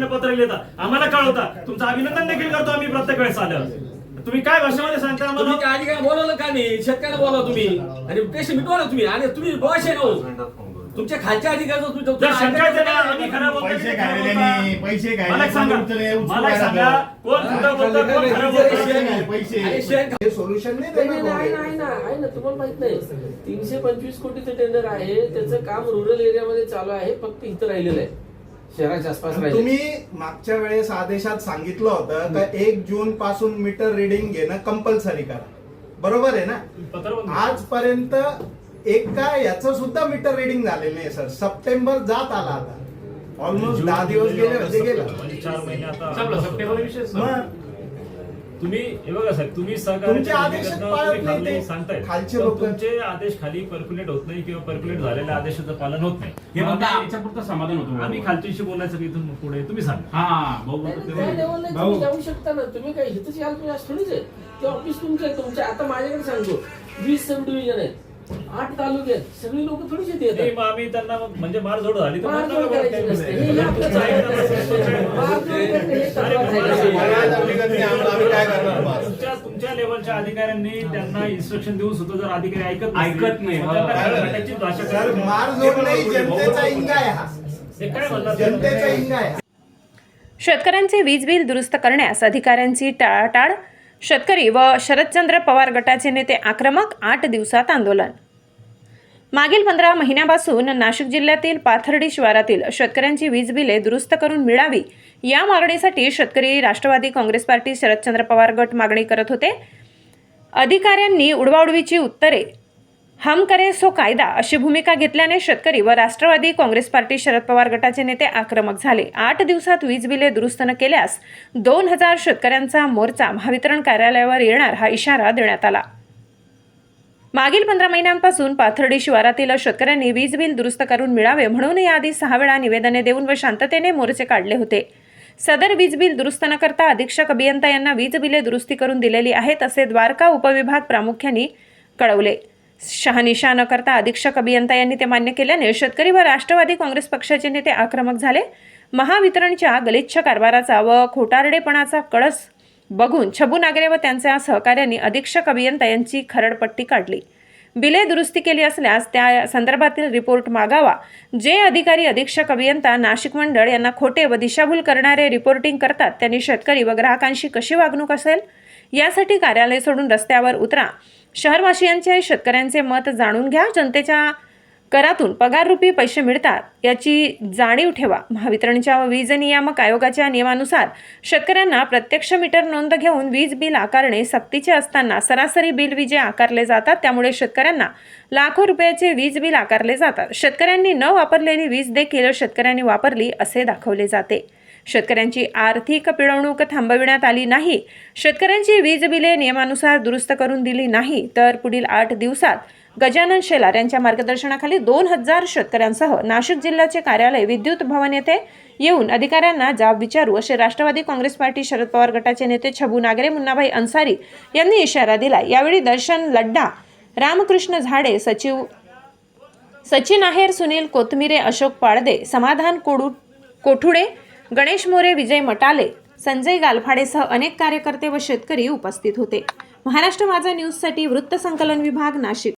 त्यांना पत्र लिहिता. आम्हाला कळवता. तुमचं अभिनंदन देखील करतो आम्ही प्रत्येक वेळेस आलं तुम्ही काय भाषेमध्ये सांगता तुम्ही आम्हाला त्या अधिकारी बोलवलं का नाही? शेतकऱ्याला बोलवा तुम्ही. आणि पेशी मिटवा तुम्ही. आणि तुम्ही बॉस आहे ना हो. तुमच्या खालच्या अधिकारी तुम्ही जर शंका येते ना आम्ही खरं बोलतो पैसे की खायले खरं नाही, बोलता. पैसे खायले, मला एक सांगा. कोण उचलले, उचलू मला एक राहिला. सांगा तो. कोण खोटं बोलतं कोण खरं पैसे बोलतं? नाही, पैसे. आणि शेअर हे सोल्युशन नाही नाही, देणार नाही, कोणी. आहे ना आहे ना. तुम्हाला माहीत नाही. तीनशे पंचवीस कोटीचं टेंडर आहे. त्याचं काम रुरल एरियामध्ये चालू आहे. फक्त इथं राहिलेलं आहे. शहराच्या आसपास राहिले तुम्ही मागच्या वेळेस आदेशात सांगितलं होतं का एक जून पासून मीटर रिडिंग घेणं कंपल्सरी करा. बरोबर आहे ना. आजपर्यंत एका याचं सुद्धा मीटर रिडिंग झालेलं नाही सर. सप्टेंबर जात आला आता. ऑलमोस्ट दहा दिवस गेले म्हणजे गेला. म्हणजे चार महिने आता. संपला, सप्टेंबर विषय संपला. मग तुम्ही हे बघा साहेब तुम्ही तुमचे आदेश सहकार्य पाळत नाही ते. सांगताय खालचे पण लोकं. तुमचे आदेश खाली पर्क्युलेट होत नाही किंवा पर्क्युलेट झालेल्या आदेशाचं पालन होत नाही. हे फक्त आमच्यापुरतं समाधान होतं आम्ही खालच्याशी बोलायचं की इथून पुढे? तुम्ही सांगा. हा भाऊ नाही, भाऊ, त्या लेवलला भाऊ. तुम्ही जाऊ शकता ना. तुम्ही काय हिथंच याल तुम्ही आज थोडीच आहे. ते ऑफिस तुमचं आहे तुमच्या आता माझ्याकडे सांगतो. वीस सब डिव्हिजन आहेत. आठ तालुके आहेत. सगळी लोक थोडीच येते नाही, मग आम्ही त्यांना म्हणजे मारझोड झाली तर मारझोड मग नका करायची बोलू. नसते. हे करणं हे तक्रार अरे, झालेली आहे. मला हकीकत नाही, आम्हाला- आम्ही काय करणार बा? तुमच्या तुमच्या लेवलच्या अधिकाऱ्यांनी त्यांना इन्स्ट्रक्शन देऊन सुद्धा जर अधिकारी ऐकत नसतील, ऐकत नाही, हा. भाषा सर करायची. मारझोड नाही जनतेचा इंगा आहे हा हे काय म्हणतात जनतेचा इंगा आहे हा. शेतकऱ्यांचे वीज बिल दुरुस्त करण्यास अधिकाऱ्यांची टाळाटाळ शेतकरी व शरदचंद्र पवार गटाचे नेते आक्रमक आठ दिवसात आंदोलन मागील पंधरा महिन्यापासून नाशिक जिल्ह्यातील पाथर्डी शिवारातील शेतकऱ्यांची वीज बिले दुरुस्त करून मिळावी या मागणीसाठी शेतकरी राष्ट्रवादी काँग्रेस पार्टी शरदचंद्र पवार गट मागणी करत होते. अधिकाऱ्यांनी उडवाउडवीची उत्तरे हम करे सो कायदा अशी भूमिका घेतल्याने शेतकरी व राष्ट्रवादी काँग्रेस पार्टी शरद पवार गटाचे नेते आक्रमक झाले. आठ दिवसात वीज बिले दुरुस्त न केल्यास दोन हजार शेतकऱ्यांचा मोर्चा महावितरण कार्यालयावर येणार हा इशारा देण्यात आला. मागील पंधरा महिन्यांपासून पाथर्डी शिवारातील शेतकऱ्यांनी वीज बिल दुरुस्त करून मिळावे म्हणून याआधी सहा वेळा निवेदने देऊन व शांततेने मोर्चे काढले होते. सदर वीज बिल दुरुस्त न करता अधीक्षक अभियंता यांना वीज बिले दुरुस्ती करून दिलेली आहेत असे द्वारका उपविभाग प्रामुख्याने कळवले. शहानिशा न करता अधीक्षक अभियंता यांनी ते मान्य केल्याने शेतकरी व राष्ट्रवादी काँग्रेस पक्षाचे नेते आक्रमक झाले. महावितरणच्या गलिच्छ कारभाराचा व खोटारडेपणाचा कळस बघून छबू नागरे व त्यांच्या सहकाऱ्यांनी अधीक्षक अभियंता यांची खरडपट्टी काढली. बिले दुरुस्ती केली असल्यास त्या संदर्भातील रिपोर्ट मागावा. जे अधिकारी अधीक्षक अभियंता नाशिक मंडळ यांना खोटे व दिशाभूल करणारे रिपोर्टिंग करतात त्यांनी शेतकरी व ग्राहकांशी कशी वागणूक असेल? यासाठी कार्यालय सोडून रस्त्यावर उतरा. शहरवासियांचे शेतकऱ्यांचे मत जाणून घ्या. जनतेच्या करातून पगाररूपी पैसे मिळतात याची जाणीव ठेवा. महावितरणच्या व वीज नियामक आयोगाच्या नियमानुसार शेतकऱ्यांना प्रत्यक्ष मीटर नोंद घेऊन वीज बिल आकारणे सक्तीचे असताना सरासरी बिल विजे आकारले जातात त्यामुळे शेतकऱ्यांना लाखो रुपयाचे वीज बिल आकारले जातात. शेतकऱ्यांनी न वापरलेली वीज देखील शेतकऱ्यांनी वापरली असे दाखवले जाते. शेतकऱ्यांची आर्थिक पिळवणूक थांबविण्यात आली नाही. शेतकऱ्यांची वीज बिले नियमानुसार दुरुस्त करून दिली नाही तर पुढील आठ दिवसात गजानन शेलार यांच्या मार्गदर्शनाखाली दोन हजार शेतकऱ्यांसह नाशिक जिल्ह्याचे कार्यालय विद्युत भवन येथे येऊन अधिकाऱ्यांना जाब विचारू असे राष्ट्रवादी काँग्रेस पार्टी शरद पवार गटाचे नेते छबू नागरे मुन्नाभाई अन्सारी यांनी इशारा दिला. यावेळी दर्शन लड्डा रामकृष्ण झाडे सचिव सचिन आहेर सुनील कोथमिरे अशोक पाळदे समाधान कोडू कोठुडे गणेश मोरे विजय मटाले संजय गालफाडेसह अनेक कार्यकर्ते व शेतकरी उपस्थित होते. महाराष्ट्र माझा न्यूजसाठी वृत्तसंकलन विभाग नाशिक.